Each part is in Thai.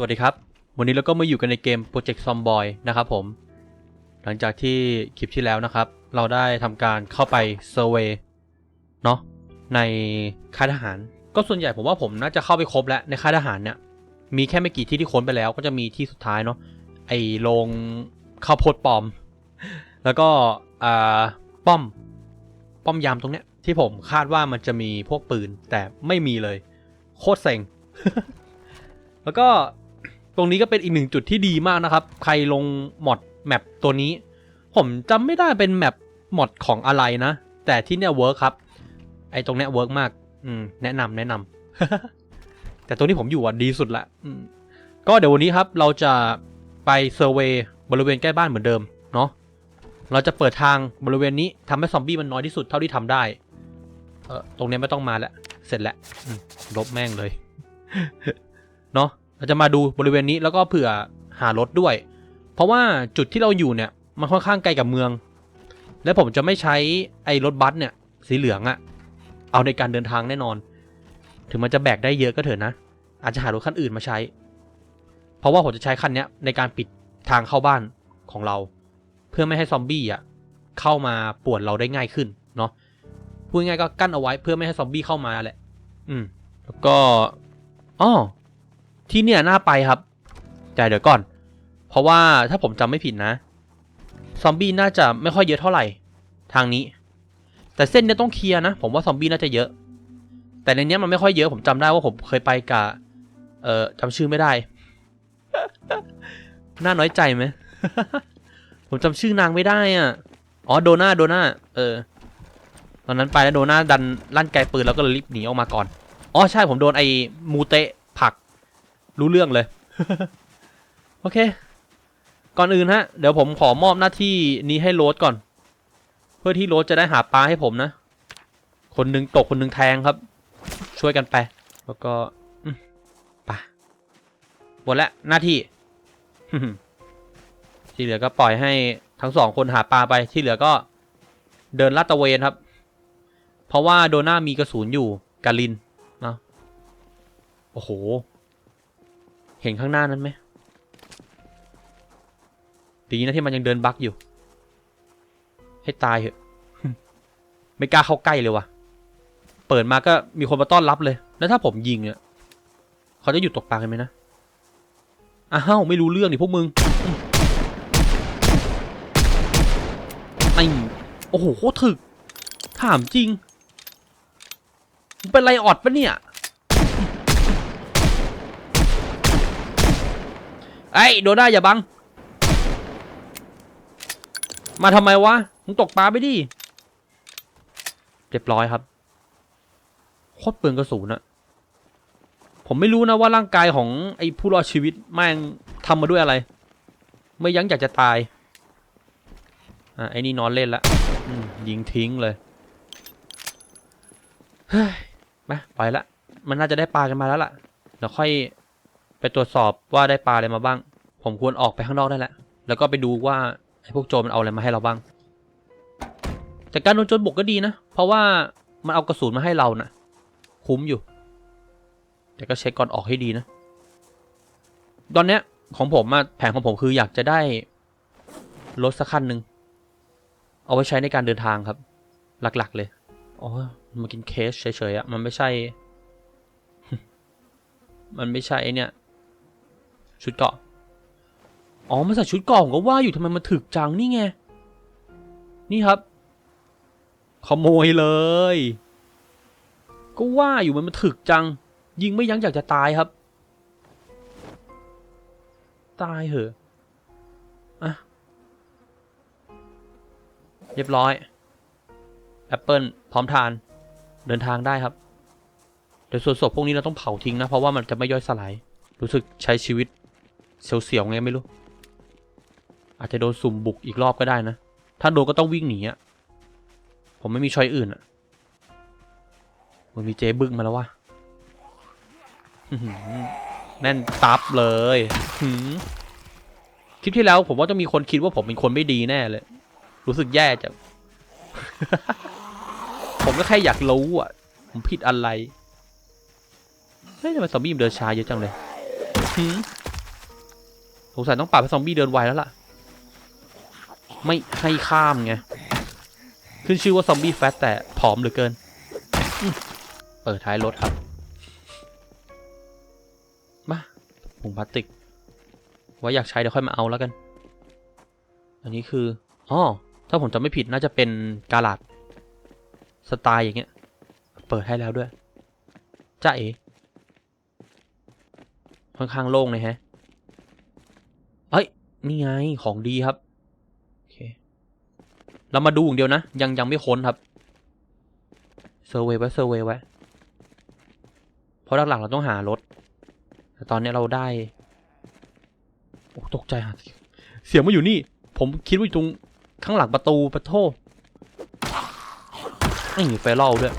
สวัสดีครับ วันนี้เราก็มาอยู่กันในเกม Project Zomboy นะครับผม หลังจากที่คลิปที่แล้วนะครับ เราได้ทำการเข้าไปเซอร์เวยเนาะในค่ายทหาร ก็ส่วนใหญ่ผมว่าผมน่าจะเข้าไปครบแล้วในค่ายทหารเนี่ย มีแค่ไม่กี่ที่ที่ค้นไปแล้วก็จะมีที่สุดท้ายเนาะไอ้โรงข้าวโพดปลอม แล้วก็อ่าป้อมป้อมยามตรงเนี้ยที่ผมคาดว่ามันจะมีพวกปืนแต่ไม่มีเลย โคตรเซ็งแล้วก็ ตรงนี้ก็เป็นอีกหนึ่งจุดที่ดีมากนะครับ ใครลงมอดแมปตัวนี้ ผมจำไม่ได้เป็นแมปมอดของอะไรนะ แต่ที่เนี่ยเวิร์คครับ ไอ้ตรงเนี้ยเวิร์กมาก อืม แนะนำแนะนำ แต่ตัวนี้ผมอยู่อะดีสุดละก็เดี๋ยววันนี้ครับ เราจะไปเซอร์เวย์บริเวณใกล้บ้านเหมือนเดิม เนาะเราจะเปิดทางบริเวณนี้ทำให้ซอมบี้มันน้อยที่สุดเท่าที่ทำได้ เออตรงเนี้ยไม่ต้องมาแล้ว เสร็จแล้วลบแม่งเลย เนาะ เราจะมาดูบริเวณนี้แล้วก็เผื่อหารถด้วย เพราะว่าจุดที่เราอยู่เนี่ยมันค่อนข้างไกลกับเมือง และผมจะไม่ใช้ไอ้รถบัสเนี่ยสีเหลืองอะเอาในการเดินทางแน่นอน ถึงมันจะแบกได้เยอะก็เถอะนะ อาจจะหารถคันอื่นมาใช้ เพราะว่าผมจะใช้คันนี้ในการปิดทางเข้าบ้านของเรา เพื่อไม่ให้ซอมบี้อะเข้ามาป่วนเราได้ง่ายขึ้นเนาะพูดง่ายก็กั้นเอาไว้เพื่อไม่ให้ซอมบี้เข้ามาแหละ อืม แล้วก็อ๋อ ที่เนี่ยน่าไปครับแต่เดี๋ยวก่อน เพราะว่าถ้าผมจำไม่ผิดนะ ซอมบี้น่าจะไม่ค่อยเยอะเท่าไหร่ ทางนี้ แต่เส้นเนี่ยต้องเคลียร์นะ ผมว่าซอมบี้น่าจะเยอะ แต่ในเนี้ยมันไม่ค่อยเยอะ ผมจำได้ว่าผมเคยไปกับ เอ่อจำชื่อไม่ได้ น่าน้อยใจไหม ผมจำชื่อนางไม่ได้อะ อ๋อโดนาโดนาเออ ตอนนั้นไปแล้วโดนาดันลั่นไกลปืนแล้วก็เลยรีบหนีออกมาก่อน อ๋อใช่ผมโดนไอ้มูเตะ รู้เรื่องเลย โอเค ก่อนอื่นฮะ เดี๋ยวผมขอมอบหน้าที่นี้ให้โรสก่อน เพื่อที่โรสจะได้หาปลาให้ผมนะ คนหนึ่งตกคนหนึ่งแทงครับ ช่วยกันไป แล้วก็อืมไปหมดแล้วหน้าที่ที่เหลือก็ปล่อยให้ทั้งสองคนหาปลาไปที่เหลือก็เดินลาดตะเวนครับ เพราะว่าโดน่ามีกระสุนอยู่กาลินนะโอ้โห เห็นข้างหน้านั้นไหมดีนะที่มันยังเดินบักอยู่ ให้ตายเหอะ ไม่กล้าเข้าใกล้เลยว่ะ เปิดมาก็มีคนมาต้อนรับเลย แล้วถ้าผมยิงเนี่ยเขาจะหยุดตกปลากันไหมนะ อ้าวไม่รู้เรื่องดิพวกมึงไอ้โอ้โหโคตรถึก ถามจริงมึงเป็นไรออดปะเนี่ย ไอ้โดด้าอย่าบัง มาทำไมวะมึงตกปลาไปดิเรียบร้อยครับโคตรเปลืองกระสุนอะผมไม่รู้นะว่าร่างกายของไอ้ผู้รอดชีวิตแม่งทำมาด้วยอะไร ไม่ยั้งอยากจะตายอะไอ้นี่นอนเล่นละยิงทิ้งเลยเฮ้ยมาไปละ มันน่าจะได้ปลากันมาแล้วล่ะเดี๋ยวค่อย ไปตรวจสอบว่าได้ปลาอะไรมาบ้าง ผมควรออกไปข้างนอกได้แล้วแล้วก็ไปดูว่าไอ้พวกโจรมันเอาอะไรมาให้เราบ้างแต่การโดนโจรบุกก็ดีนะ เพราะว่ามันเอากระสุนมาให้เรานะ่ะ คุ้มอยู่ แต่ก็เช็คก่อนออกให้ดีนะ ตอนเนี้ยของผมอะแผนของผมคืออยากจะได้รถสักคันหนึ่งเอาไว้ใช้ในการเดินทางครับ หลักๆ เลยอ๋อมากินเคสเฉยๆอะมันไม่ใช่ มันไม่ใช่ไอเนี่ย ชุดเกาะ อ๋อมันใส่ชุดเกาะผมก็ว่าอยู่ทำไมมันถึกจังนี่ไง นี่ครับ ขโมยเลย ก็ว่าอยู่มันมันถึกจัง ยิงไม่ยั้งอยากจะตายครับ ตายเหอะอะเรียบร้อยแอปเปิลพร้อมทานเดินทางได้ครับแต่ส่วนศพพวกนี้เราต้องเผาทิ้งนะ เพราะว่ามันจะไม่ย่อยสลาย รู้สึกใช้ชีวิต เสียวๆไงไม่รู้ อาจจะโดนสุ่มบุกอีกรอบก็ได้นะ ถ้าโดนก็ต้องวิ่งหนีอะผมไม่มีช้อยอื่นอะมันมีเจ๊บึ้งมาแล้ววะแน่นตับเลยคลิปที่แล้วผมว่าต้องมีคนคิดว่าผมเป็นคนไม่ดีแน่เลย รู้สึกแย่จังผมก็แค่อยากรู้อะ ผมผิดอะไร เฮ้ยทำไมซอมบี้มันเดินช้าเยอะจังเลย งสัยต้องปรับซอมบี้เดินไวแล้วล่ะ ไม่ให้ข้ามไง ขึ้นชื่อว่าซอมบี้แฟตแต่ผอมเหลือเกิน เปิดท้ายรถครับ มาถุงพลาสติก ไว่าอยากใช้เดี๋ยวค่อยมาเอาแล้วกัน อันนี้คืออ๋อถ้าผมจำไม่ผิดน่าจะเป็นกาลาดสไตล์อย่างเงี้ย เปิดให้แล้วด้วยจ้าเอ๋ค่อนข้างโล่งเลยแฮะ นี่ไงของดีครับโอเคเรามาดูอย่างเดียวนะ ยังยังไม่ค้นครับเซอร์เวย์ไว้เซอร์เวย์ไว้เพราะหลักๆเราต้องหารถ แต่ตอนนี้เราได้โอ้ตกใจหาเสียงเสียงมาอยู่นี่ ผมคิดว่าอยู่ตรงข้างหลังประตูปะโทไม่มีไฟเล่าด้วย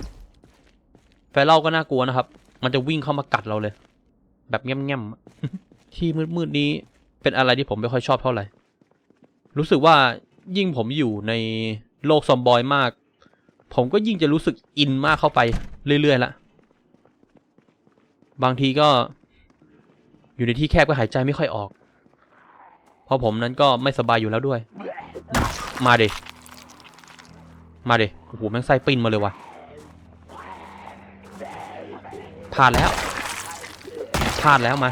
ไฟเล่าก็น่ากลัวนะครับ มันจะวิ่งเข้ามากัดเราเลย แบบแง่มๆอะที่มืดๆนี้ เป็นอะไรที่ผมไม่ค่อยชอบเท่าไหร่ รู้สึกว่ายิ่งผมอยู่ในโลกซอมบอยมาก ผมก็ยิ่งจะรู้สึกอินมากเข้าไปเรื่อยๆละบางทีก็อยู่ในที่แคบก็หายใจไม่ค่อยออก เพราะผมนั้นก็ไม่สบายอยู่แล้วด้วย มาเดมาเดโอ้โหแม่งไส้ปิ้นมาเลยว่ะพลาดแล้วพลาดแล้วมา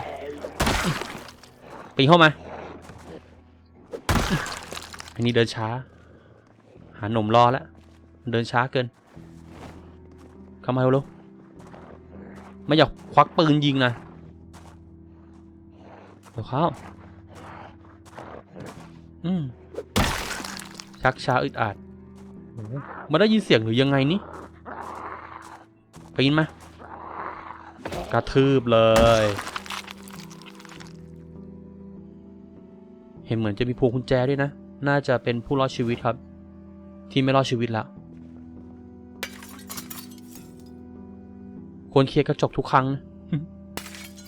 ปีนเข้ามา อันนี้เดินช้า หาหนมรอแล้ว เดินช้าเกิน เข้ามาเร็วไม่อยากควักปืนยิงนะเดี๋ยวเข้าอืมชักช้าอึดอัดมันได้ยินเสียงหรือยังไงนี่ปีนมา กระทืบเลย เห็นเหมือนจะมีพวงกุญแจด้วยนะ น่าจะเป็นผู้รอดชีวิตครับ ที่ไม่รอดชีวิตแล้วควรเคลียร์กระจกทุกครั้งนะ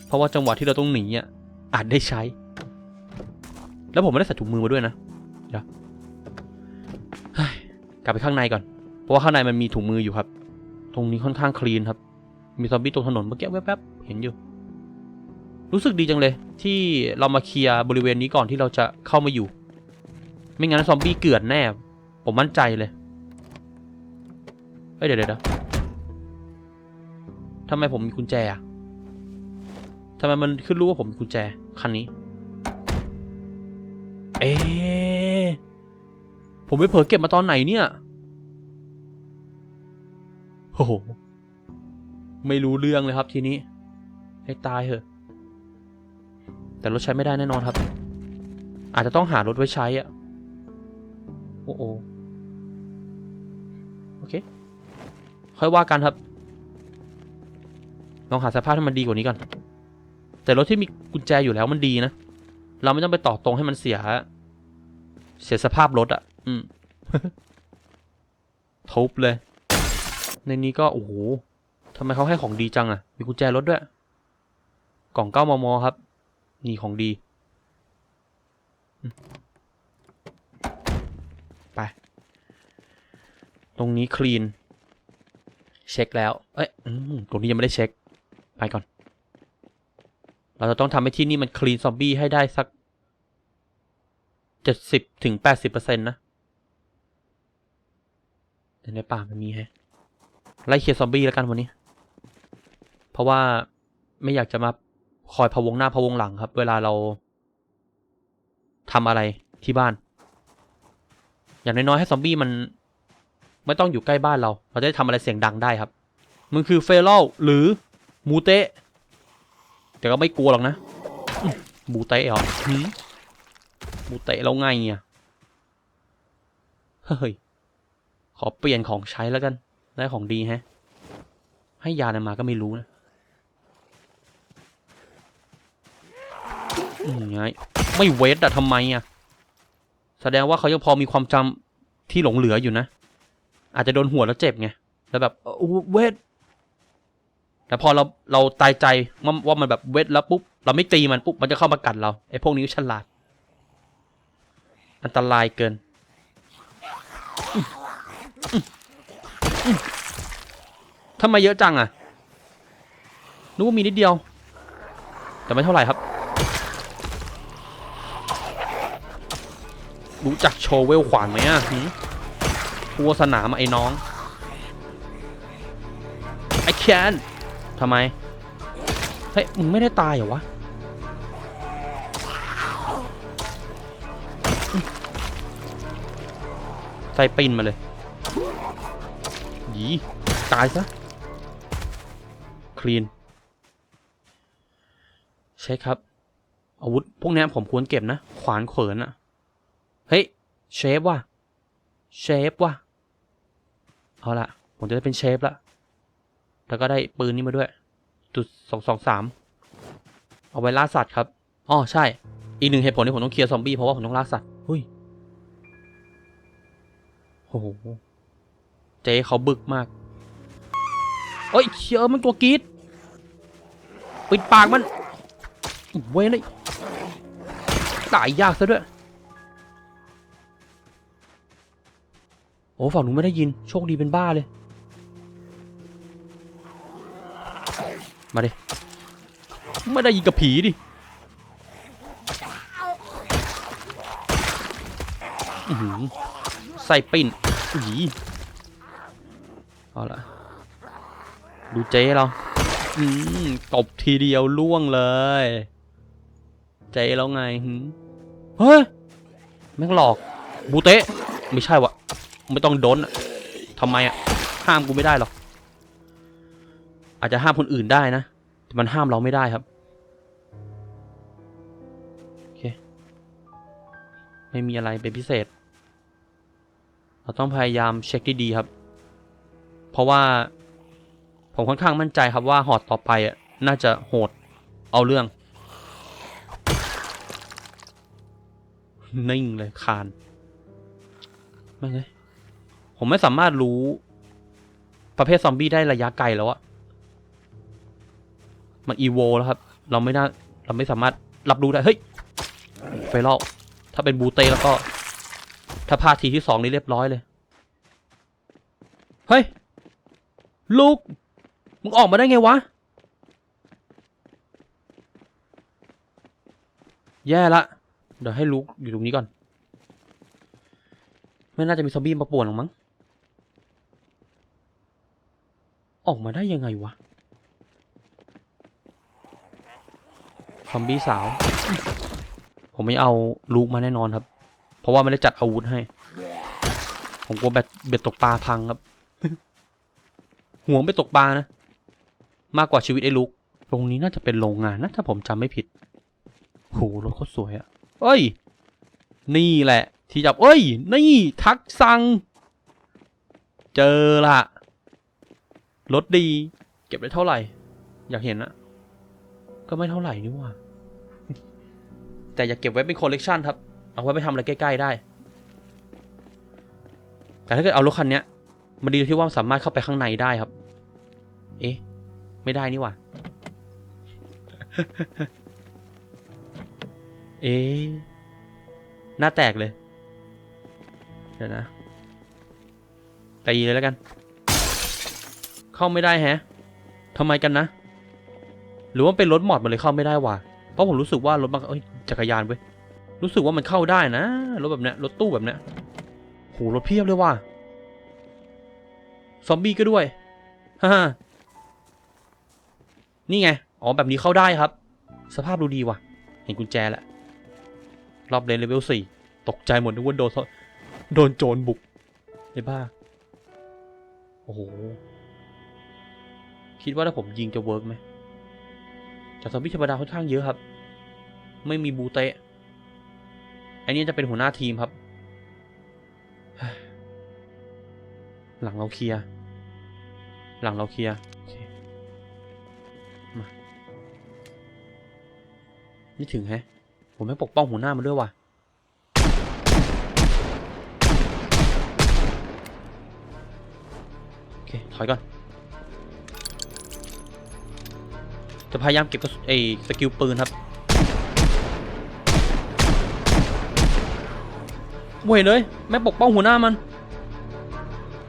เพราะว่าจังหวะที่เราต้องหนีอะอาจได้ใช้ แล้วผมไม่ได้ใส่ถุงมือมาด้วยนะเดี๋ยวกลับไปข้างในก่อน เพราะว่าข้างในมันมีถุงมืออยู่ครับ ตรงนี้ค่อนข้างคลีนครับ มีซอมบี้ตรงถนนเมื่อกี้แวบๆเห็นอยู่ รู้สึกดีจังเลย ที่เรามาเคลียร์บริเวณนี้ก่อนที่เราจะเข้ามาอยู่ ไม่งั้นซอมบี้เกลื่อนแน่ ผมมั่นใจเลยเฮ้ยเดี๋ยวเดี๋ยวทำไมผมมีกุญแจอะทำไมมันขึ้นรู้ว่าผมมีกุญแจคันนี้ เอ๊ผมไปเผลอเก็บมาตอนไหนเนี่ยโอ้โห ไม่รู้เรื่องเลยครับทีนี้ ให้ตายเหอะ แต่รถใช้ไม่ได้แน่นอนครับ อาจจะต้องหารถไว้ใช้อะโอ้โอโอเค ค่อยว่ากันครับ ลองหาสภาพให้มันดีกว่านี้ก่อน แต่รถที่มีกุญแจอยู่แล้วมันดีนะ เราไม่ต้องไปต่อตรงให้มันเสีย เสียสภาพรถอะ่ะอืมทุบเลย ในนี้ก็ โอ้โหทำไมเขาให้ของดีจังอะ่ะมีกุญแจรถด้วย กล่องเก้ามม ครับ นี่ของดี ไป ตรงนี้คลีน เช็คแล้ว เอ้ยอตรงนี้ยังไม่ได้เช็ค ไปก่อน เราจะต้องทำให้ที่นี่มันคลีนซอมบี้ให้ได้สักเจ็ดสิบถึงแปดสิบเปอร์เซ็นต์นะแต่ในป่ามันมีแฮะไล่เคลียร์ซอมบี้แล้วกันวันนี้ เพราะว่าไม่อยากจะมา คอยพะวงหน้าพะวงหลังครับ เวลาเราทำอะไรที่บ้าน อย่างน้อยๆให้ซอมบี้มัน ไม่ต้องอยู่ใกล้บ้านเรา เราจะได้ทำอะไรเสียงดังได้ครับ มันคือเฟลลหรือมูเตะแต่ก็ไม่กลัวหรอกนะมูเตะเหรอมูเตะแล้วไงอะเฮ้ย ขอเปลี่ยนของใช้แล้วกัน ได้ของดีแฮะ ให้ยาอะไรมาก็ไม่รู้นะอืม ไงไม่เวทอะทำไมอะแสดงว่าเขายังพอมีความจำที่หลงเหลืออยู่นะ อาจจะโดนหัวแล้วเจ็บไง แล้วแบบเวทแต่พอเราเราตายใจว่าว่ามันแบบเวทแล้วปุ๊บเราไม่ตีมันปุ๊บมันจะเข้ามากัดเราไอ้พวกนี้ฉลาด อันตรายเกินทำไมเยอะจังอะนึกว่ามีนิดเดียว แต่ไม่เท่าไหร่ครับ รู้จักโชว์เวลขวานไหมอะหืมทัวสนามไอ้น้องไอ้แคนทำไม เฮ้ย มึงไม่ได้ตายเหรอวะ ใส่ปินมาเลยหยีตายซะ คลีน ใช่ครับ อาวุธ พวกนี้ผมควรเก็บนะ ขวานเขินอะ เชฟว่ะเชฟว่ะเอาละผมจะได้เป็นเชฟละแล้วก็ได้ปืนนี้มาด้วย จุดสองสองสามเอาไว้ล่าสัตว์ครับอ๋อใช่ อีกหนึ่งเหตุผลที่ผมต้องเคลียร์ซอมบี้เพราะว่าผมต้องล่าสัตว์หุ้ยโอ้โหเจ๊เขาบึกมากเอ้ยเชื่อมันตัวกีดปิดปากมันเว้ยเลยตายยากซะด้วย โอ้ฝั่งหนูไม่ได้ยิน โชคดีเป็นบ้าเลย มาดิ ไม่ได้ยินกับผีดิใส่ปิ่นอีเอาละดูเจ๊เราอืมตบทีเดียวล่วงเลย เจ๊แล้วไงเฮ้ยแม่งหลอก บูเตะไม่ใช่วะ ไม่ต้องโดนทำไมอะห้ามกูไม่ได้หรอกอาจจะห้ามคนอื่นได้นะแต่มันห้ามเราไม่ได้ครับโอเคไม่มีอะไรเป็นพิเศษ เราต้องพยายามเช็คดีๆครับ เพราะว่าผมค่อนข้างมั่นใจครับว่าหอดต่อไปอะน่าจะโหดเอาเรื่อง นิ่งเลยคานไม่ไง ผมไม่สามารถรู้ ประเภทซอมบี้ได้ระยะไกลแล้วอะมันอีโวแล้วครับ เราไม่น่าเราไม่สามารถรับรู้ได้ เฮ้ยไฟลอกถ้าเป็นบูเต้แล้วก็ ถ้าพาทีที่สองนี่เรียบร้อยเลย เฮ้ย ลูก มึงออกมาได้ไงวะ แย่ละ เดี๋ยวให้ลูกอยู่ตรงนี้ก่อน ไม่น่าจะมีซอมบี้มาป่วนหรอกมั้ง ออกมาได้ยังไงวะซอมบี้สาว ผมไม่เอาลูกมาแน่นอนครับ เพราะว่าไม่ได้จัดอาวุธให้ ผมกลัวแบตเบ็ดตกปลาพังครับ ห่วงไปตกปลานะ มากกว่าชีวิตไอ้ลูก ตรงนี้น่าจะเป็นโรงงานนะถ้าผมจำไม่ผิดโหรถโคตรสวยอะเอ้ย นี่แหละ ที่จับเอ้ย นี่ทักสั่งเจอละ รถดี เก็บได้เท่าไหร่ อยากเห็นอะก็ไม่เท่าไหร่นี่ว่า แต่อยากเก็บไว้เป็นคอลเลกชันครับ เอาไว้ไปทำอะไรใกล้ๆได้ แต่ถ้าเกิดเอารถคันเนี้ยมันดีที่ว่าสามารถเข้าไปข้างในได้ครับ เอ๊ะ ไม่ได้นี่ว่า เอ๊ะ หน้าแตกเลย เดี๋ยวนะตีเลยแล้วกัน เข้าไม่ได้แฮะทำไมกันนะ หรือว่าเป็นรถมอดมันเลยเข้าไม่ได้วะเพราะผมรู้สึกว่ารถมันเอ้ยจักรยานเว้ยรู้สึกว่ามันเข้าได้นะรถแบบเนี้ยรถตู้แบบเนี้ยโหรถเพียบเลยว่ะซอมบี้ก็ด้วยฮ่านี่ไงอ๋อแบบนี้เข้าได้ครับ สภาพดูดีว่ะ เห็นกุญแจแล้วรอบเลนเลเวลสี่ตกใจหมดนึกว่าโดนโดนโจรบุกไอ้บ้าโอ้โห คิดว่าถ้าผมยิงจะเวิร์กไหมแต่ซอมบี้ธรรมดาค่อนข้างเยอะครับ ไม่มีบูเตะอันนี้จะเป็นหัวหน้าทีมครับ หลังเราเคลียร์ หลังเราเคลียร์มานี่ถึงแฮะ ผมไม่ปกป้องหัวหน้ามันด้วยว่ะโอเค ถอยก่อน จะพยายามเก็บกระสุนไอ้สกิลปืนครับเว้ยเลยไม่ปกป้องหัวหน้ามัน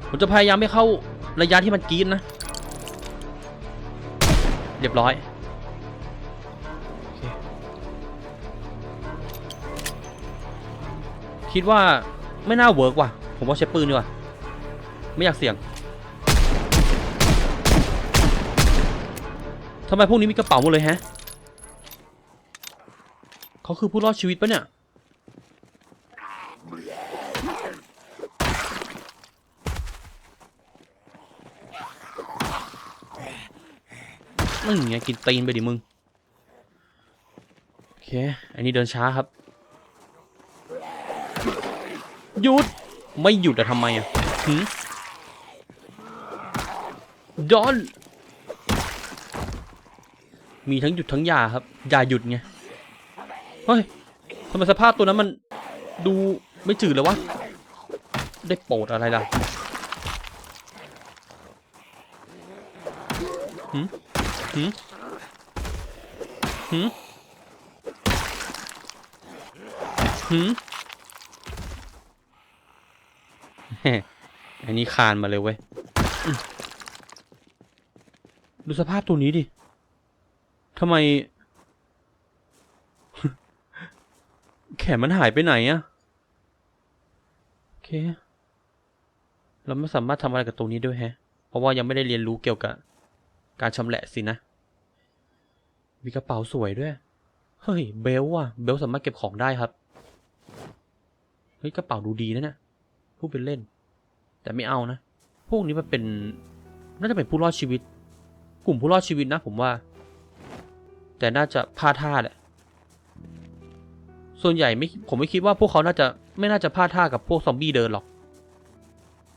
ผมจะพยายามไม่เข้าระยะที่มันกีดนะ เรียบร้อยคิดว่าไม่น่าเวิร์กว่ะ ผมว่าใช้ปืนดีกว่า ไม่อยากเสี่ยง ทำไมพวกนี้มีกระเป๋าหมดเลยฮะเขาคือผู้รอดชีวิตปะเนี่ยมึงไงกินตีนไปดิมึง โอเค อันนี้เดินช้าครับ หยุด ไม่หยุดอะทำไมอะหืมดอน มีทั้งหยุดทั้งยาครับยาหยุดไงเฮ้ยทำไมสภาพตัวนั้นมันดูไม่จืดเลยวะได้โปรดอะไรล่ะหืมหืมหืมหืมอันนี้คานมาเลยเว้ย ดูสภาพตัวนี้ดิ ทำไม แขนมันหายไปไหนอะโอเค เราไม่สามารถทำอะไรกับตรงนี้ด้วยแฮะ เพราะว่ายังไม่ได้เรียนรู้เกี่ยวกับ การชำแหละสินะ มีกระเป๋าสวยด้วย เฮ้ย เบลว่ะ เบลสามารถเก็บของได้ครับ เฮ้ย กระเป๋าดูดีนะเนี่ยพูดเป็นเล่น แต่ไม่เอานะ พวกนี้มันเป็น น่าจะเป็นผู้รอดชีวิต กลุ่มผู้รอดชีวิตนะผมว่า แต่น่าจะพลาดท่าแหละ ส่วนใหญ่ไม่ผมไม่คิดว่าพวกเขาน่าจะไม่น่าจะพลาดท่ากับพวกซอมบี้เดินหรอก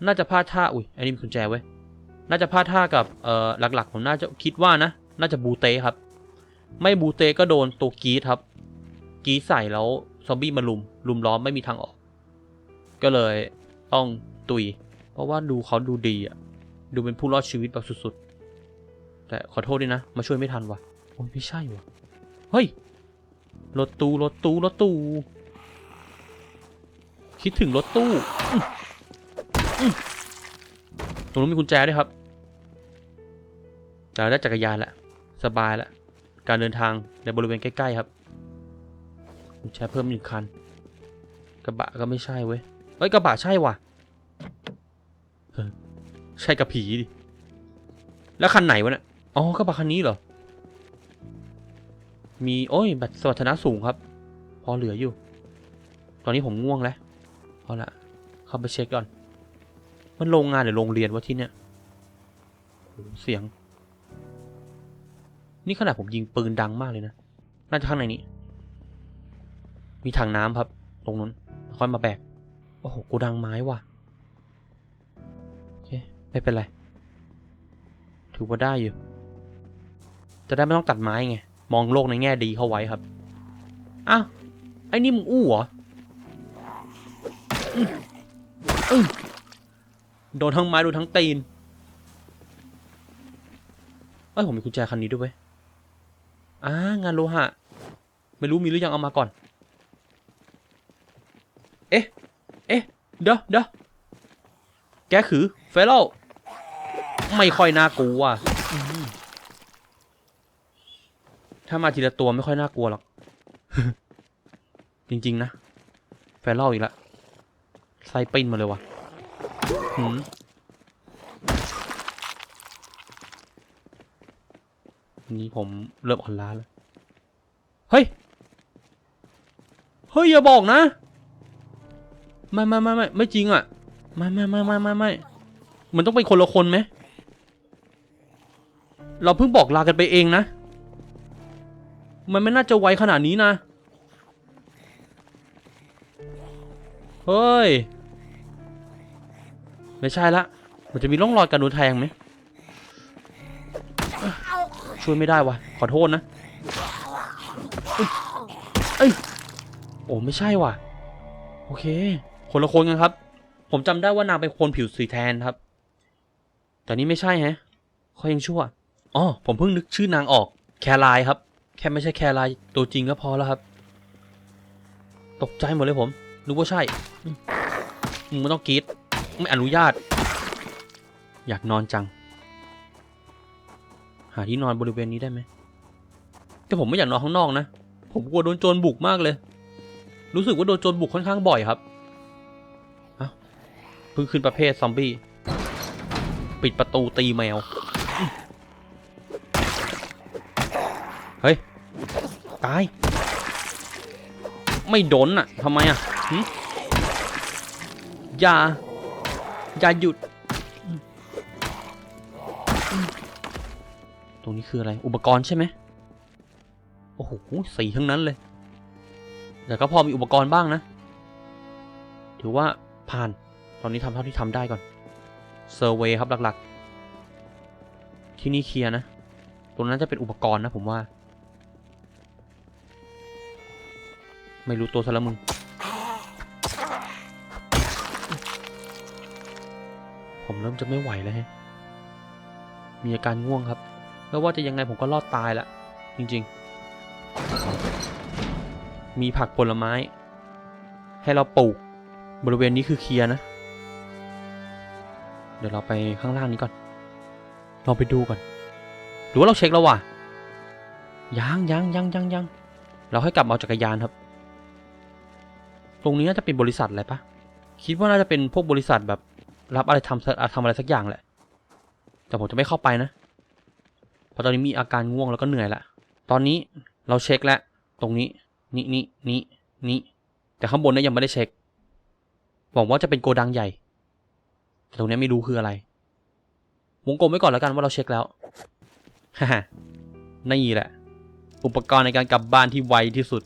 น่าจะพลาดท่า อุ้ยอันนี้มีกุญแจเว้ย น่าจะพลาดท่ากับเอ่อหลักๆ ผมน่าจะคิดว่านะ น่าจะบูเต้ครับ ไม่บูเต้ก็โดนตัวกีดครับ กีดใส่แล้วซอมบี้มาลุม ลุมล้อมไม่มีทางออก ก็เลยต้องตุย เพราะว่าดูเขาดูดีอะดูเป็นผู้รอดชีวิตแบบสุดๆ แต่ขอโทษด้วยนะ มาช่วยไม่ทันว่ะ โอ้ยไม่ใช่วะเฮ้ย รถตู้ รถตู้ รถตู้ คิดถึงรถตู้ตรงนู้นมีกุญแจด้วยครับเราได้จักรยานแล้วสบายแล้วการเดินทางในบริเวณใกล้ ๆ ครับกุญแจเพิ่มหนึ่งคัน กระบะก็ไม่ใช่เว้ย เฮ้ย กระบะใช่ว่ะ ใช่กระผีดิ แล้วคันไหนวะเนี่ย อ๋อ กระบะคันนี้เหรอ มีโอ้ยแบตสมรรถนะสูงครับ พอเหลืออยู่ ตอนนี้ผมง่วงแล้วเอาละเข้าไปเช็คก่อน มันโรงงานหรือโรงเรียนวะที่เนี่ยโหเสียง นี่ขนาดผมยิงปืนดังมากเลยนะ น่าจะข้างในนี้ มีถังน้ำครับ ตรงนั้นค่อยมาแบก โอ้โหกูดังไม้ว่ะโอเคไม่เป็นไร ถือว่าได้อยู่ จะได้ไม่ต้องตัดไม้ไง มองโลกในแง่ดีเข้าไว้ครับ อ้าวไอ้นี่มึงอู้เหรอออโดนทั้งไม้โดนทั้งตีนเอ้ยผมมีกุญแจคันนี้ด้วยเว้ยอ่างานโลหะ ไม่รู้มีหรือยังเอามาก่อน เอ๊ะ เอ๊ะ เดี๋ยวเดี๋ยวแกคือเฟลโลไม่ค่อยน่ากลัวอ ถ้ามาทีละตัวไม่ค่อยน่ากลัวหรอก จริง ๆ นะเฟลโลอีกละไซปินมาเลยวะหืมนี่ผมเริ่มอ่อนล้าแล้ว เฮ้ย เฮ้ย อย่าบอกนะ ไม่ไม่ไม่ไม่ไม่จริงอะ ไม่ไม่ไม่ไม่ไม่ไม่มันต้องเป็นคนละคนไหม เราเพิ่งบอกลากันไปเองนะ มันไม่น่าจะไวขนาดนี้นะ เฮ้ย ไม่ใช่ละ มันจะมีร่องรอยการโดนแทงไหม ช่วยไม่ได้วะขอโทษนะเอ้ยอยโอ้ไม่ใช่ว่ะ โอเค คนละคนกันครับ ผมจำได้ว่านางเป็นคนผิวสีแทนครับ แต่นี่ไม่ใช่ฮะเขายังชั่ว อ๋อ ผมเพิ่งนึกชื่อนางออก แครายครับ แค่ไม่ใช่แครายตัวจริงก็พอแล้วครับ ตกใจหมดเลยผมนึกว่าใช่มมึงไม่ต้องกรีดไม่อนุญาต อยากนอนจัง หาที่นอนบริเวณนี้ได้ไหมแต่ผมไม่อยากนอนข้างนอกนะ ผมกลัวโดนโจรบุกมากเลย รู้สึกว่าโดนโจรบุกค่อนข้างบ่อยครับเพิ่งขึ้นประเภทซอมบี้ ปิดประตูตีแมว เฮ้ย ตาย ไม่โดนอะทำไมอะอย่า อย่าหยุด ตรงนี้คืออะไร อุปกรณ์ใช่ไหมโอ้โหสีทั้งนั้นเลย แต่ก็พอมีอุปกรณ์บ้างนะ ถือว่าผ่าน ตอนนี้ทำเท่าที่ทำได้ก่อน เซอร์เวยครับหลักๆ ที่นี่เคลียร์นะ ตรงนั้นจะเป็นอุปกรณ์นะผมว่า ไม่รู้ตัวซะแล้วมึง ผมเริ่มจะไม่ไหวแล้วฮะ มีอาการง่วงครับไม่ว่าจะยังไงผมก็รอดตายละจริงๆ มีผักผลไม้ ให้เราปลูก บริเวณนี้คือเคลียร์นะ เดี๋ยวเราไปข้างล่างนี้ก่อน เราไปดูก่อน หรือว่าเราเช็คแล้ววะยังยังยังยังยังเราให้กลับเอาจักรยานครับ ตรงนี้น่าจะเป็นบริษัทอะไรปะคิดว่าน่าจะเป็นพวกบริษัทแบบรับอะไรทำสักทำอะไรสักอย่างแหละ แต่ผมจะไม่เข้าไปนะ เพราะตอนนี้มีอาการง่วงแล้วก็เหนื่อยละ ตอนนี้เราเช็คแล้ว ตรงนี้ นี่นี่นี่นี่แต่ข้างบนเนี่ยยังไม่ได้เช็คหวังว่าจะเป็นโกดังใหญ่แต่ตรงนี้ไม่รู้คืออะไร วงกลมไว้ก่อนแล้วกันว่าเราเช็คแล้วฮ่าฮ่านี่แหละ อุปกรณ์ในการกลับบ้านที่ไวที่สุด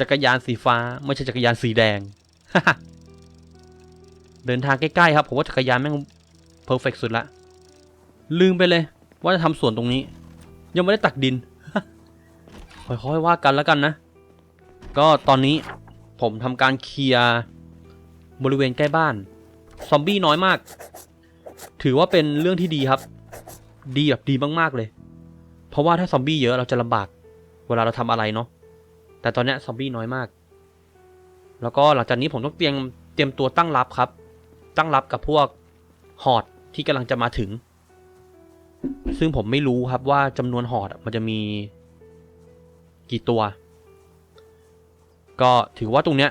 จักรยานสีฟ้า ไม่ใช่จักรยานสีแดง เดินทางใกล้ๆครับผมว่าจักรยานแม่งเพอร์เฟกสุดละ ลืมไปเลย ว่าจะทำสวนตรงนี้ ยังไม่ได้ตักดิน ค่อยๆว่ากันแล้วกันนะ ก็ตอนนี้ผมทำการเคลียร์บริเวณใกล้บ้าน ซอมบี้น้อยมาก ถือว่าเป็นเรื่องที่ดีครับ ดีแบบดีมากๆเลย เพราะว่าถ้าซอมบี้เยอะเราจะลำบาก เวลาเราทำอะไรเนาะ แต่ตอนนี้ซอมบี้น้อยมาก แล้วก็หลังจากนี้ผมต้องเตรียมเตรียมตัวตั้งรับครับ ตั้งรับกับพวกหอดที่กำลังจะมาถึง ซึ่งผมไม่รู้ครับว่าจำนวนหอดมันจะมีกี่ตัว ก็ถือว่าตรงเนี้ย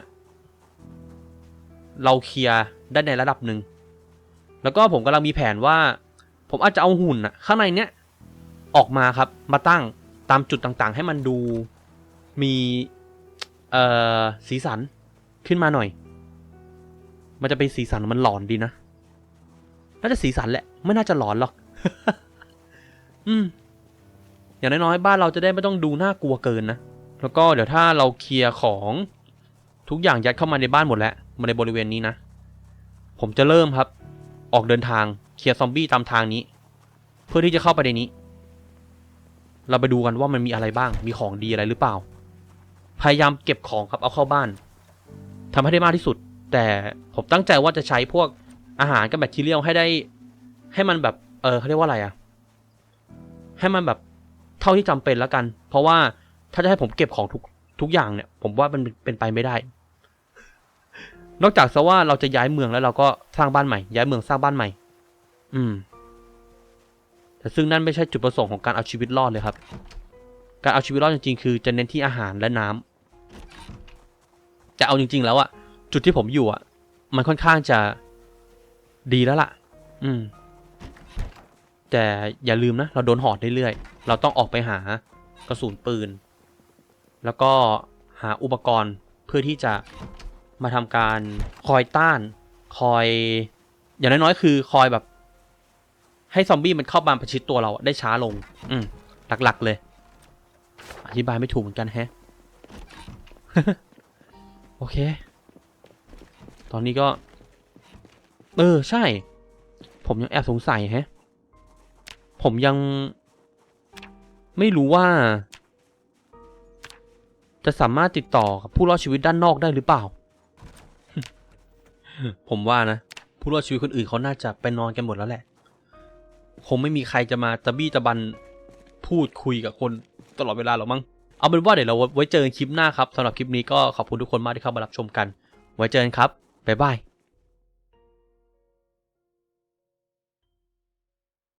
เราเคลียร์ได้ในระดับหนึ่ง แล้วก็ผมกำลังมีแผนว่า ผมอาจจะเอาหุ่นอะข้างในเนี้ยออกมาครับ มาตั้งตามจุดต่างๆ ให้มันดู มีเอ่อสีสันขึ้นมาหน่อย มันจะเป็นสีสันมันหลอนดีนะ น่าจะสีสันแหละ ไม่น่าจะหลอนหรอก อืม อย่างน้อยๆ บ้านเราจะได้ไม่ต้องดูน่ากลัวเกินนะ แล้วก็เดี๋ยวถ้าเราเคลียร์ของทุกอย่างยัดเข้ามาในบ้านหมดแล้ว มาในบริเวณนี้นะ ผมจะเริ่มครับ ออกเดินทาง เคลียร์ซอมบี้ตามทางนี้ เพื่อที่จะเข้าไปในนี้ เราไปดูกันว่ามันมีอะไรบ้าง มีของดีอะไรหรือเปล่า พยายามเก็บของครับเอาเข้าบ้านทำให้ได้มากที่สุด แต่ผมตั้งใจว่าจะใช้พวกอาหารกับแบคทีเรียให้ได้ ให้มันแบบ เออเขาเรียกว่าอะไรอะให้มันแบบเท่าที่จำเป็นแล้วกัน เพราะว่าถ้าจะให้ผมเก็บของทุกทุกอย่างเนี่ย ผมว่ามันเป็นไปไม่ได้ นอกจากซะว่าเราจะย้ายเมืองแล้วเราก็สร้างบ้านใหม่ ย้ายเมืองสร้างบ้านใหม่ อืม แต่ซึ่งนั่นไม่ใช่จุดประสงค์ของการเอาชีวิตรอดเลยครับ การเอาชีวิตรอดจริงๆ คือจะเน้นที่อาหารและน้ำแต่เอาจริง ๆ แล้วอะจุดที่ผมอยู่อะมันค่อนข้างจะดีแล้วล่ะ อืม แต่อย่าลืมนะ เราโดนหอดเรื่อยๆ เราต้องออกไปหากระสุนปืน แล้วก็หาอุปกรณ์เพื่อที่จะมาทำการคอยต้าน คอย อย่างน้อยๆ คือคอยแบบ ให้ซอมบี้มันเข้ามาประชิดตัวเราได้ช้าลง อืม หลักๆเลย อธิบายไม่ถูกเหมือนกันแฮะ โอเค ตอนนี้ก็ เออ ใช่ ผมยังแอบสงสัยแฮะ ผมยัง ไม่รู้ว่า จะสามารถติดต่อกับผู้รอดชีวิตด้านนอกได้หรือเปล่า ผมว่านะ ผู้รอดชีวิตคนอื่นเขาน่าจะไปนอนกันหมดแล้วแหละ คงไม่มีใครจะมาตะบี้ตะบันพูดคุยกับคน ตลอดเวลาหรอกมั้งเอาเป็นว่าเดี๋ยวเราไว้เจอกันคลิปหน้าครับสำหรับคลิปนี้ก็ขอบคุณทุกคนมากที่เข้ามารับชมกัน ไว้เจอกันครับบ๊ายบาย